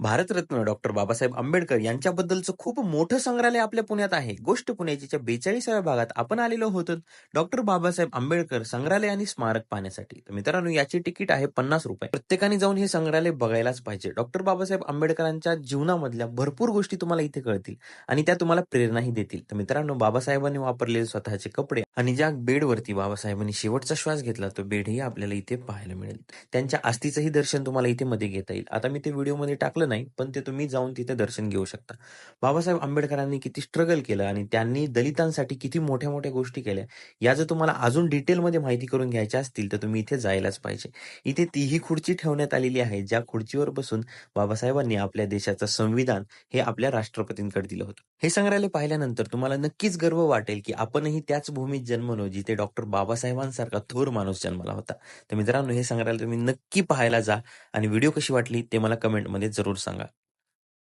Bharat Ratna doctor Babasaheb Ambedkar यांच्याबद्दलचं खूप मोठं संग्रहालय आपल्या पुण्यात आहे. गोष्ट पुण्याच्या 42व्या भागात आपण आलेलो होतो डॉक्टर बाबासाहेब आंबेडकर संग्रहालय आणि स्मारक पाहण्यासाठी. तर मित्रांनो याची तिकीट आहे पन्नास रुपये. प्रत्येकाने जाऊन हे संग्रहालय बघायलाच पाहिजे. डॉक्टर बाबासाहेब आंबेडकरांच्या जीवनामधल्या भरपूर गोष्टी तुम्हाला इथे कळतील आणि त्या तुम्हाला प्रेरणाही देतील. तर मित्रांनो बाबासाहेबांनी वापरलेले स्वतःचे कपडे आणि ज्या बेडवरती बाबासाहेबांनी शेवटचा श्वास घेतला तो बेडही आपल्याला इथे पाहायला मिळेल. त्यांच्या अस्थीचंही दर्शन तुम्हाला इथे मध्ये घेता येईल. आता मी ते व्हिडिओमध्ये टाकलं नाही पण ते तुम्ही जाऊन तिथे दर्शन घेऊ शकता. बाबासाहेब आंबेडकरांनी किती स्ट्रगल केलं आणि त्यांनी दलितांसाठी किती मोठ्या मोठ्या गोष्टी केल्या या जर तुम्हाला अजून डिटेलमध्ये माहिती करून घ्यायच्या असतील तर तुम्ही इथे जायलाच पाहिजे. इथे तीही खुर्ची ठेवण्यात आलेली आहे ज्या खुर्चीवर बसून बाबासाहेबांनी आपल्या देशाचं संविधान हे आपल्या राष्ट्रपतींकडे दिलं होतं. हे संग्रहालय पाहिल्यानंतर तुम्हाला नक्कीच गर्व वाटेल की आपणही त्याच भूमीत जन्मलो जिथे डॉक्टर बाबासाहेबांसारखा थोर माणूस जन्मला होता. तर मित्रांनो हे संग्रहालय तुम्ही नक्की पाहायला जा आणि व्हिडिओ कशी वाटली ते मला कमेंटमध्ये जरूर सांगा.